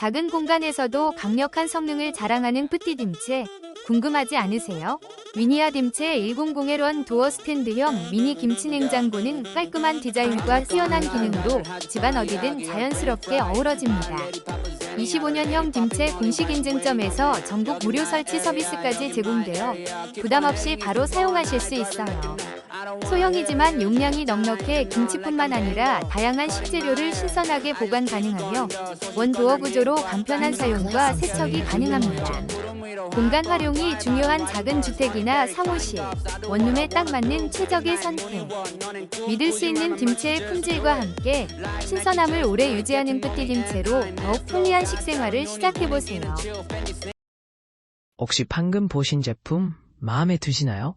작은 공간에서도 강력한 성능을 자랑하는 뿌띠딤체 궁금하지 않으세요? 위니아 딤체 100L1 도어 스탠드형 미니 김치 냉장고는 깔끔한 디자인과 뛰어난 기능으로 집안 어디든 자연스럽게 어우러집니다. 25년형 딤체 공식 인증점에서 전국 무료 설치 서비스까지 제공되어 부담 없이 바로 사용하실 수 있어요. 소형이지만 용량이 넉넉해 김치뿐만 아니라 다양한 식재료를 신선하게 보관 가능하며 원도어 구조로 간편한 사용과 세척이 가능합니다. 공간 활용이 중요한 작은 주택이나 사무실, 원룸에 딱 맞는 최적의 선택. 믿을 수 있는 딤체의 품질과 함께 신선함을 오래 유지하는 딤체로 더욱 편리한 식생활을 시작해보세요. 혹시 방금 보신 제품 마음에 드시나요?